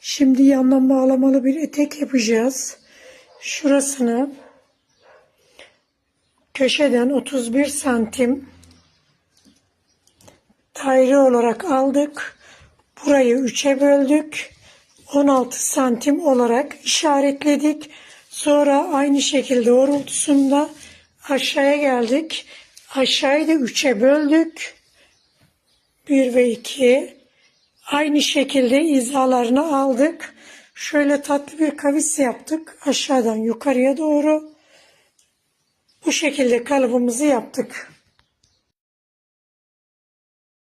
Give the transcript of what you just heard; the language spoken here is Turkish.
Şimdi yandan bağlamalı bir etek yapacağız. Şurasını köşeden 31 santim daire olarak aldık. Burayı 3'e böldük. 16 santim olarak işaretledik. Sonra aynı şekilde doğrultusunda aşağıya geldik. Aşağıyı da 3'e böldük. 1 ve 2. Aynı şekilde izalarını aldık. Şöyle tatlı bir kavis yaptık. Aşağıdan yukarıya doğru. Bu şekilde kalıbımızı yaptık.